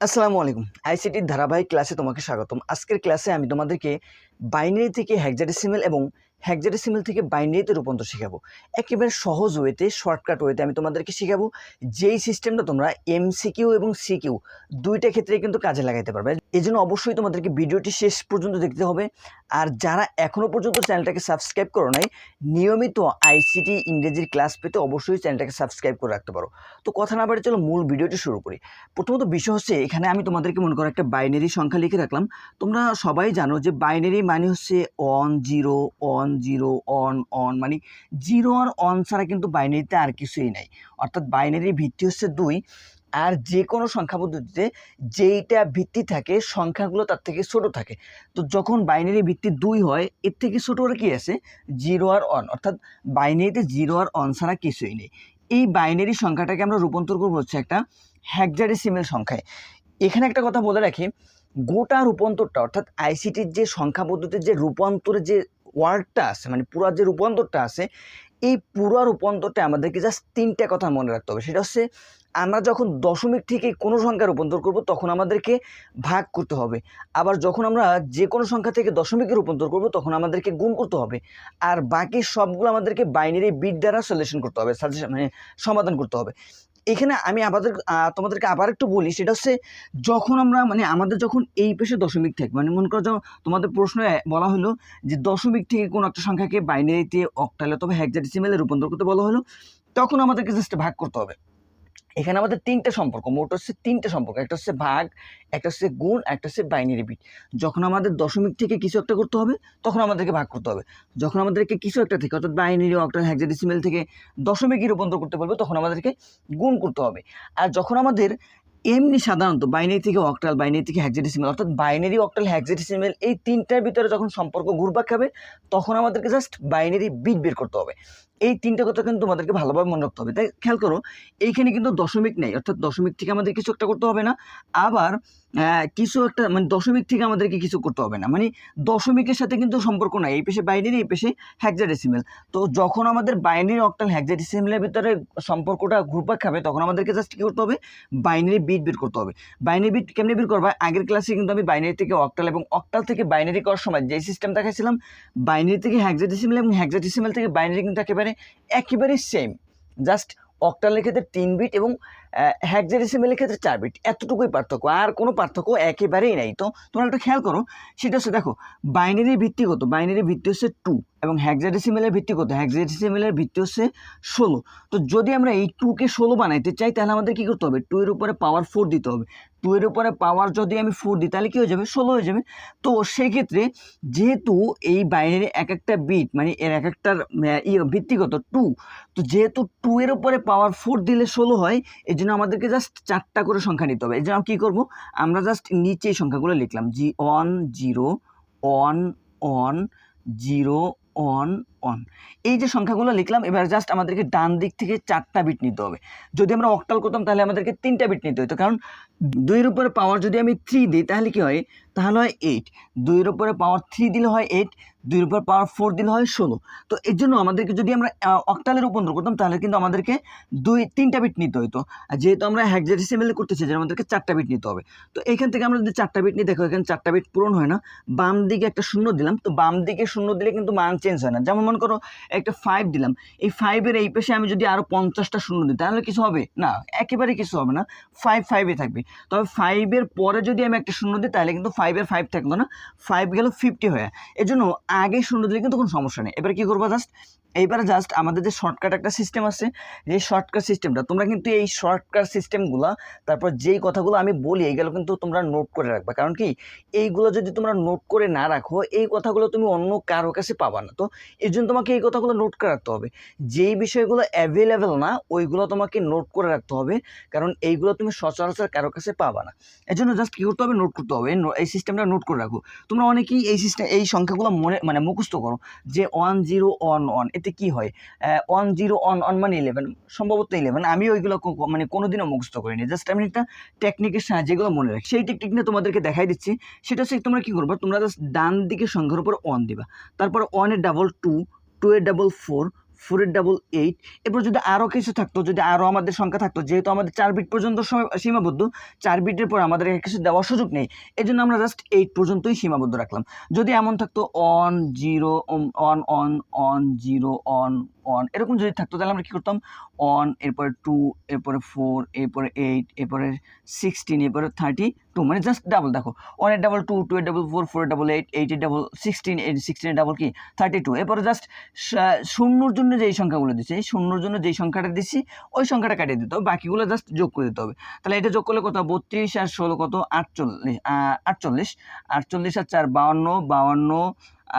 আসসালামু আলাইকুম। আইসিটির ধারাবাহিক ক্লাসে তোমাকে স্বাগতম। আজকের ক্লাসে আমি তোমাদেরকে বাইনারি থেকে হ্যাকজারিসিমেল এবং হেক্সাডেসিমেল থেকে বাইনারিতে রূপান্তর শেখাবো। একেবারে সহজ ওয়েতে, শর্টকাট ওয়েতে আমি তোমাদেরকে শেখাবো যেই সিস্টেমটা তোমরা এমসিকিউ এবং সিকিউ দুইটা ক্ষেত্রে কিন্তু কাজে লাগাইতে পারবে। এই জন্য অবশ্যই তোমাদেরকে ভিডিওটি শেষ পর্যন্ত দেখতে হবে। আর যারা এখনও পর্যন্ত চ্যানেলটাকে সাবস্ক্রাইব করো নাই, নিয়মিত আইসিটি ইংরেজির ক্লাস পেতে অবশ্যই চ্যানেলটাকে সাবস্ক্রাইব করে রাখতে পারো। তো কথা না বাড়ি চলো মূল ভিডিওটি শুরু করি। প্রথমত বিষয় হচ্ছে, এখানে আমি তোমাদেরকে মনে করো একটা বাইনারি সংখ্যা লিখে রাখলাম। তোমরা সবাই জানো যে বাইনারি মানে হচ্ছে on zero on zero on on মানে জিরো আর অন ছাড়া কিন্তু বাইনারিতে আর কিছুই নাই। অর্থাৎ বাইনারির ভিত্তি হচ্ছে দুই, আর যে কোনো সংখ্যা পদ্ধতিতে যেইটা ভিত্তি থাকে, সংখ্যাগুলো তার থেকে ছোট থাকে। তো যখন বাইনারি ভিত্তি দুই হয়, এর থেকে ছোটো আর কি আছে? জিরো আর অন অর্থাৎ বাইনারিতে জিরো আর অন ছাড়া কিছুই নেই। এই বাইনারি সংখ্যাটাকে আমরা রূপান্তর করব হচ্ছে একটা হ্যাকজাডেসিমেল সংখ্যায়। এখানে একটা কথা বলে রাখি, গোটা রূপান্তরটা, অর্থাৎ আইসিটির যে সংখ্যা পদ্ধতির যে রূপান্তরের যে ওয়ার্ডটা আছে মানে পুরো যে রূপান্তরটা আছে, এই পুরো রূপান্তরটা আমাদেরকে জাস্ট তিনটা কথা মনে রাখতে হবে। সেটা হচ্ছে, আমরা যখন দশমিক থেকে কোনো সংখ্যা রূপান্তর করব, তখন আমাদেরকে ভাগ করতে হবে। আবার যখন আমরা যে কোনো সংখ্যা থেকে দশমিকে রূপান্তর করব, তখন আমাদেরকে গুণ করতে হবে। আর বাকি সবগুলো আমাদেরকে বাইনারি বিট দ্বারা সলিউশন করতে হবে সাজেশন মানে সমাধান করতে হবে। এখানে আমি আবার তোমাদেরকে আবার একটু বলি, সেটা হচ্ছে যখন আমরা মানে আমাদের যখন এই পেশে দশমিক থাকে মানে মনে করো তোমাদের প্রশ্নে বলা হলো যে দশমিক থেকে কোনো একটা সংখ্যাকে বাইনারিতে অক্টালে অথবা হ্যাকজারিসিমেলে রূপান্তর করতে বলা হলো, তখন আমাদেরকে জাস্ট ভাগ করতে হবে। এখানে আমাদের তিনটে সম্পর্ক, মোট হচ্ছে তিনটে সম্পর্ক, একটা হচ্ছে ভাগ, একটা হচ্ছে গুণ, একটা হচ্ছে বাইনারি বিট যখন আমাদের দশমিক থেকে কিছু একটা করতে হবে, তখন আমাদেরকে ভাগ করতে হবে। যখন আমাদেরকে কিছু একটা থেকে, অর্থাৎ বাইনারি অক্টাল হেক্সাডেসিমেল থেকে দশমিকে রূপান্তর করতে পারবে তখন আমাদেরকে গুণ করতে হবে। আর যখন আমাদের এমনি সাধারণত বাইনারি থেকে অক্টাল বাইনারি থেকে হ্যাক্সাডেসিমেল অর্থাৎ বাইনারি অক্টাল হ্যাক্সাডেসিমেল এই তিনটার ভিতরে যখন সম্পর্ক ঘুরপাক খাবে, তখন আমাদেরকে জাস্ট বাইনারি বিট বের করতে হবে। এই তিনটা কথা কিন্তু তোমাদেরকে ভালোভাবে মনে রাখতে হবে। তাই খেয়াল করো, এইখানে কিন্তু দশমিক নেই, অর্থাৎ দশমিক থেকে আমাদের কিছু একটা করতে হবে না। আবার কিছু একটা মানে দশমিক থেকে আমাদেরকে কিছু করতে হবে না। মানে দশমিকের সাথে কিন্তু সম্পর্ক নাই, এই পেশে বাইনারি, এই পেশে হ্যাক্সাডেসিমেল তো যখন আমাদের বাইনারি অক্টাল হ্যাক্সাডেসিমেলের ভিতরে সম্পর্কটা ঘুরপাক খাবে, তখন আমাদেরকে জাস্ট কী করতে হবে? বাইনারি বিট বের করতে হবে। বাইনারি বিট কেমনি বের করবা? আগের ক্লাসে কিন্তু আমি বাইনারি থেকে অক্টাল এবং অক্টাল থেকে বাইনারি করার সময় যে সিস্টেম দেখাইছিলাম, বাইনারি থেকে হ্যাক্সাডেসিমেল এবং হ্যাক্সাডেসিমেল থেকে বাইনারি কিন্তু একেবারে একেবারে সেম জাস্ট অক্টালের ক্ষেত্রে তিন বিট এবং হ্যাক্সাডেসিমেলের ক্ষেত্রে চার বিট এতটুকুই পার্থক্য। আর কোনো পার্থক্য একেবারেই নাই। তো তোমরা একটু খেয়াল করো, সেটা হচ্ছে দেখো বাইনারি ভিত্তিগত বাইনারি ভিত্তি হচ্ছে টু এবং হ্যাক্সাডেসিমেলের ভিত্তিগত হ্যাক্সাডেসিমেলের ভিত্তি হচ্ছে ষোলো। তো যদি আমরা এই টুকে ষোলো বানাইতে চাই, তাহলে আমাদের কী করতে হবে? টু এর উপরে পাওয়ার ফোর দিতে হবে। টু এর উপরে পাওয়ার যদি আমি ফোর দিই, তাহলে কী হয়ে যাবে? ষোলো হয়ে যাবে। তো সেই ক্ষেত্রে যেহেতু এই বাইনারি এক একটা বিট মানে এর এক একটার ইয়ে ভিত্তিগত টু তো যেহেতু টু এর উপরে পাওয়ার ফোর দিলে ষোলো হয় এই জন্য আমাদেরকে জাস্ট চারটা করে সংখ্যা নিতে হবে। এই জন্য কী করব? আমরা জাস্ট নিচে এই সংখ্যাগুলো লিখলাম। জি one zero one one zero on on এই যে সংখ্যাগুলো লিখলাম, এবার জাস্ট আমাদেরকে ডান দিক থেকে চারটা বিট নিতে হবে। যদি আমরা অক্টাল করতাম, তাহলে আমাদেরকে তিনটা বিট নিতে হতো। কারণ দুইয়ের উপরে পাওয়ার যদি আমি থ্রি দিই, তাহলে কি হয়? তাহলে হয় এইট দুইয়ের উপরে পাওয়ার থ্রি দিলে হয় এইট দুইয়ের উপর পাওয়ার ফোর দিলে হয় ষোলো। তো এর জন্য আমাদেরকে যদি আমরা অক্টালে রূপান্তর করতাম, তাহলে কিন্তু আমাদেরকে দুই, তিনটা বিট নিতে হতো। আর যেহেতু আমরা হ্যাকজেডিসিমেলে করতেছি যে আমাদেরকে চারটা বিট নিতে হবে। তো এখান থেকে আমরা যদি চারটা বিট নিই, দেখো এখানে চারটা বিট পূরণ হয় না। বাম দিকে একটা শূন্য দিলাম, তো বাম দিকে শূন্য দিলে কিন্তু মান চেঞ্জ হয় না। যেমন মনে করো একটা ফাইভ দিলাম। এই ফাইভের এই পেশে আমি যদি আরও পঞ্চাশটা শূন্য দিই, তাহলে কিছু হবে? না একেবারে কিছু হবে না। ফাইভ ফাইভে থাকবে। তবে ফাইভের পরে যদি আমি একটা শূন্য দিই, তাহলে কিন্তু ফাইভের ফাইভ থাকল না। ফাইভ গেল ফিফটি হয়ে। এই জন্য আগে শূন্য দিলে কিন্তু কোনো সমস্যা নেই। এবার কী করব জাস্ট এইবার জাস্ট আমাদের যে শর্টকাট একটা সিস্টেম আছে, যে শর্টকাট সিস্টেমটা তোমরা কিন্তু এই শর্টকাট সিস্টেমগুলো তারপর যেই কথাগুলো আমি বলি, এইগুলো কিন্তু তোমরা নোট করে রাখবা। কারণ কি? এইগুলো যদি তোমরা নোট করে না রাখো, এই কথাগুলো তুমি অন্য কারও কাছে পাবা না। তো এই জন্য তোমাকে এই কথাগুলো নোট করে রাখতে হবে। যেই বিষয়গুলো অ্যাভেলেবেল না, ওইগুলো তোমাকে নোট করে রাখতে হবে, কারণ এইগুলো তুমি সচরাচর কারও কাছে পাবা না। এই জন্য জাস্ট কী করতে হবে? নোট করতে হবে। এই সিস্টেমটা নোট করে রাখো। তোমরা অনেকেই এই সিস্টেম এই সংখ্যাগুলো মনে মানে মুখস্থ করো যে ওয়ান জিরো ওয়ান ওয়ান এতে কী হয়? ওয়ান জিরো ওয়ান ওয়ান মানে ইলেভেন সম্ভবত ইলেভেন আমি ওইগুলো মানে কোনোদিনও মুখস্থ করিনি। জাস্ট আমি একটা টেকনিকের সাহায্যে এগুলো মনে রাখি। সেই টেকনিক নিয়ে তোমাদেরকে দেখাই দিচ্ছি। সেটা হচ্ছে তোমরা কী করবে? তোমরা জাস্ট ডান দিকে সংখ্যার উপর ওয়ান দিবা। তারপর ওয়ানের ডাবল টু টু এ double four four eight double eight এরপর যদি আরও কিছু থাকতো, যদি আরও আমাদের সংখ্যা থাকতো, যেহেতু আমাদের চার বিট পর্যন্ত সীমাবদ্ধ, চার বিটের পর আমাদের কিছু দেওয়ার সুযোগ নেই এই জন্য আমরা জাস্ট এইট পর্যন্তই সীমাবদ্ধ রাখলাম। যদি এমন থাকতো on zero on on on zero on on এরকম যদি থাকতো, তাহলে আমরা কী করতাম? অন এরপরে টু এরপরে ফোর এরপরে এইট এরপরে সিক্সটিন এরপরে থার্টি টু মানে জাস্ট ডাবল দেখো। ওয়ানের ডাবল টু টু এর double four four double eight এইটের ডাবল সিক্সটিন এইট সিক্সটিনের ডাবল কি? থার্টি টু এরপরে জাস্ট শূন্যর জন্য যেই সংখ্যাগুলো দিচ্ছে এই শূন্যর জন্য যেই সংখ্যাটা দিচ্ছি ওই সংখ্যাটা কাটিয়ে দিতে হবে, বাকিগুলো জাস্ট যোগ করে দিতে হবে। তাহলে এটা যোগ করলে কত বত্রিশ আর ষোলো কত? আটচল্লিশ। আটচল্লিশ। আটচল্লিশ আর চার, বাউন্ন বাউন্ন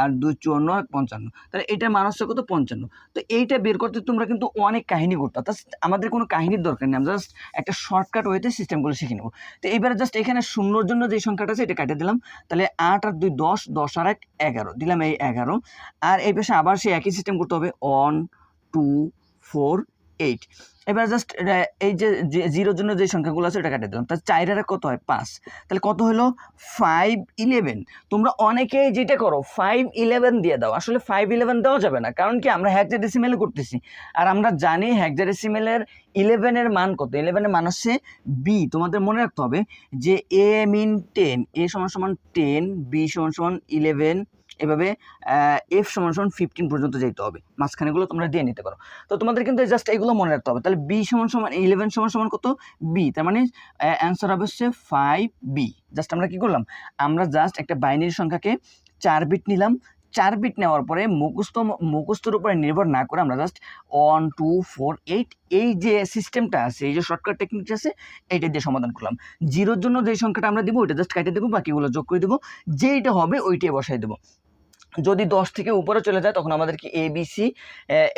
আর দুই চুয়ান্ন পঞ্চান্ন। তাহলে এটা মানুষ কত পঞ্চান্ন। তো এইটা বের করতে তোমরা কিন্তু অনেক কাহিনী করতো। অর্থাৎ আমাদের কোনো কাহিনীর দরকার নেই। আমরা জাস্ট একটা শর্টকাট ওয়েতে সিস্টেমগুলো শিখে নেব। তো এবারে জাস্ট এখানে শূন্যর জন্য যে সংখ্যাটা আছে, এটা কাটিয়ে দিলাম। তাহলে আট আর দুই দশ দশ আর এক, এগারো। দিলাম এই এগারো। আর এই পাশে আবার সেই একই সিস্টেম করতে হবে। অন টু ফোর এইট এবার জাস্ট এই যে জিরোর জন্য যে সংখ্যাগুলো আছে ওটা কাটিয়ে দিলাম। তাহলে চাইরের কত হয়? পাঁচ। তাহলে কত হলো? ফাইভ ইলেভেন তোমরা অনেকেই যেটা করো ফাইভ ইলেভেন দিয়ে দাও। আসলে ফাইভ ইলেভেন দেওয়া যাবে না। কারণ কি? আমরা হ্যাকজাডেসিমেলে করতেছি। আর আমরা জানি হ্যাকজাডেসিমেলের ইলেভেনের মান কত? ইলেভেনের মান হচ্ছে বি তোমাদের মনে রাখতে হবে যে এ মিন টেন এ সমান সমান টেন বি সমান সমান ইলেভেন এভাবে এফ সমান সমান ফিফটিন পর্যন্ত যেতে হবে। মাঝখানেগুলো তোমরা দিয়ে নিতে পারো। তো তোমাদের কিন্তু জাস্ট এগুলো মনে রাখতে হবে। তাহলে বি সমান সমান ইলেভেন সমান সমান কত? বি তার মানে অ্যান্সার হবে হচ্ছে ফাইভ বি জাস্ট আমরা কী করলাম? আমরা জাস্ট একটা বাইনারি সংখ্যাকে চার বিট নিলাম। চার বিট নেওয়ার পরে মুখস্থ মুখস্থর উপরে নির্ভর না করে আমরা just one two four eight এই যে সিস্টেমটা আছে, এই যে শর্টকাট টেকনিকটা আছে, এইটা দিয়ে সমাধান করলাম। জিরোর জন্য যে সংখ্যাটা আমরা দেবো, ওইটা জাস্ট কাটিয়ে দেবো, বাকিগুলো যোগ করে দেবো। যেইটা হবে, ওইটাই বসাই দেবো। যদি দশ থেকে উপরে চলে যায়, তখন আমাদেরকে এ বি সি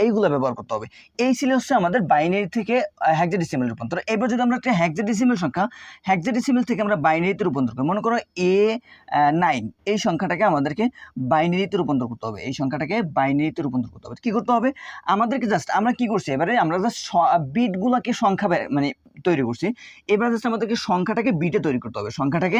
এইগুলো ব্যবহার করতে হবে। এই ছিল হচ্ছে আমাদের বাইনারি থেকে হ্যাকজেডিসিমেল রূপান্তর। এবার যদি আমরা একটা হ্যাকজেডিসিমেল সংখ্যা হ্যাকজেডিসিমেল থেকে আমরা বাইনারিতে রূপান্তর করি, মনে করো এ নাইন এই সংখ্যাটাকে আমাদেরকে বাইনারিতে রূপান্তর করতে হবে। এই সংখ্যাটাকে বাইনারিতে রূপান্তর করতে হবে। কী করতে হবে? আমাদেরকে জাস্ট আমরা কি করছি? এবারে আমরা জাস্ট বিটগুলোকে সংখ্যা মানে তৈরি করছি। এবার জাস্ট আমাদেরকে সংখ্যাটাকে বিটে তৈরি করতে হবে। সংখ্যাটাকে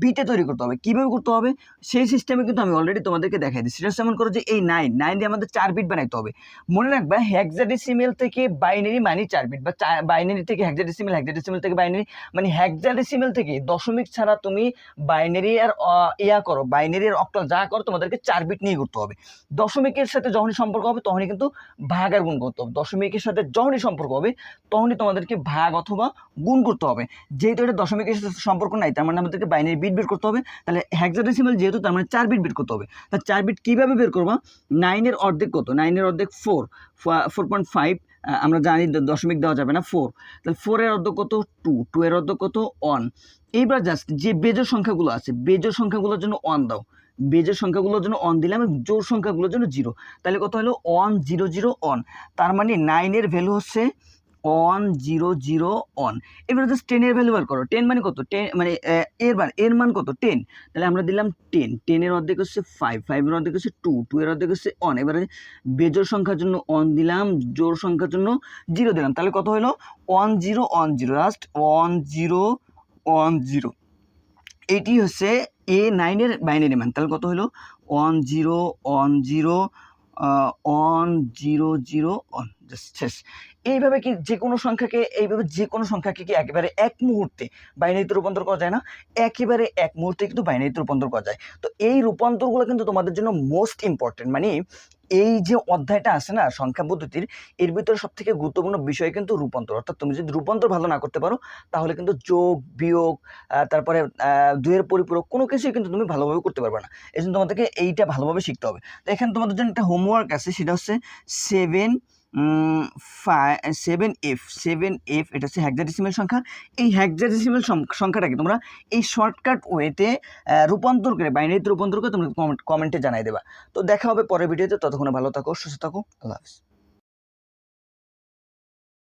বিটে তৈরি করতে হবে। কীভাবে করতে হবে? সেই সিস্টেমে কিন্তু আমি অলরেডি তোমাদেরকে দেখাই দিচ্ছি সেটা যেমন করো যে এই নাইন নাইন দিয়ে আমাদের চার বিট বানাইতে হবে। মনে রাখবা হ্যাকজাডেসিমেল থেকে বাইনারি মানে চার বিট বা বাইনারি থেকে হ্যাকজাডেসিমেল হ্যাকজাডেসিমেল থেকে বাইনারি মানে হ্যাকজাডেসিমেল থেকে দশমিক ছাড়া তুমি বাইনারি আর ইয়া করো বাইনারি আর অক্টাল যা করো তোমাদেরকে চার বিট নিয়ে করতে হবে। দশমিকের সাথে যখনই সম্পর্ক হবে তখনই কিন্তু ভাগ আর গুণ করতে হবে। দশমিকের সাথে যখনই সম্পর্ক হবে তখনই তোমাদেরকে ভাগ অথবা গুণ করতে হবে। যেহেতু এটা দশমিকের সাথে সম্পর্ক নাই, তার মানে আমাদেরকে বাইনারি বিট বিট করতে হবে। তাহলে হ্যাক্সাডেসিমাল যেহেতু তার মানে চার বিট বিট করতে হবে। তা চার বিট কীভাবে বের করব? নাইনের অর্ধেক কত? নাইনের অর্ধেক ফোর ফোর পয়েন্ট ফাইভ আমরা জানি দশমিক দেওয়া যাবে না ফোর তাহলে ফোরের অর্ধেক কত? টু টু এর অর্ধেক কত? ওয়ান এইবার জাস্ট যে বেজোর সংখ্যাগুলো আছে, বেজোর সংখ্যাগুলোর জন্য ওয়ান দাও। বেজোর সংখ্যাগুলোর জন্য অন দিলাম এবং জোর সংখ্যাগুলোর জন্য জিরো তাহলে কত হলো? ওয়ান জিরো জিরো অন তার মানে নাইনের ভ্যালু হচ্ছে ওয়ান জিরো জিরো অন এবার জাস্ট টেনের ভ্যালু বার করো। টেন মানে কত? টেন মানে এর মান এর মান কত? টেন তাহলে আমরা দিলাম টেন টেনের অর্ধেক হচ্ছে ফাইভ ফাইভের অর্ধেক হচ্ছে টু টু এর অর্ধেক হচ্ছে অন এবারে বেজোর সংখ্যার জন্য অন দিলাম জোর সংখ্যার জন্য জিরো দিলাম। তাহলে কত হলো? One zero one zero last one zero one zero এটি হচ্ছে এ নাইনের বাইনারি মান। তাহলে কত হলো? One zero one zero one zero zero just শেষ এইভাবে কি যে কোনো সংখ্যাকে, এইভাবে যে কোনো সংখ্যাকে কি একেবারে এক মুহূর্তে বাইনারিতে রূপান্তর করা যায় না? একেবারে এক মুহূর্তে কিন্তু বাইনারিতে রূপান্তর করা যায়। তো এই রূপান্তরগুলো কিন্তু তোমাদের জন্য মোস্ট ইম্পর্টেন্ট মানে এই যে অধ্যায়টা আছে না, সংখ্যা পদ্ধতির, এর ভিতরে সব থেকে গুরুত্বপূর্ণ বিষয় কিন্তু রূপান্তর। অর্থাৎ তুমি যদি রূপান্তর ভালো না করতে পারো, তাহলে কিন্তু যোগ, বিয়োগ তারপরে দুয়ের পরিপূরক কোনো কিছুই কিন্তু তুমি ভালোভাবে করতে পারবে না। এই জন্য তোমাদেরকে এইটা ভালোভাবে শিখতে হবে। তো এখানে তোমাদের জন্য একটা হোমওয়ার্ক আছে, সেটা হচ্ছে seven seven F seven F এটা হচ্ছে হ্যাকজাডেসিমেল সংখ্যা। এই হ্যাকজাডেসিমেল সংখ্যাটাকে তোমরা এই শর্টকাট ওয়েতে রূপান্তর করে বাইনারিতে রূপান্তর করে তোমরা কমেন্টে জানাই দেবা। তো দেখা হবে পরের ভিডিওতে ততক্ষণে ভালো থাকো, সুস্থ থাকো। আল্লাহ হাফিজ।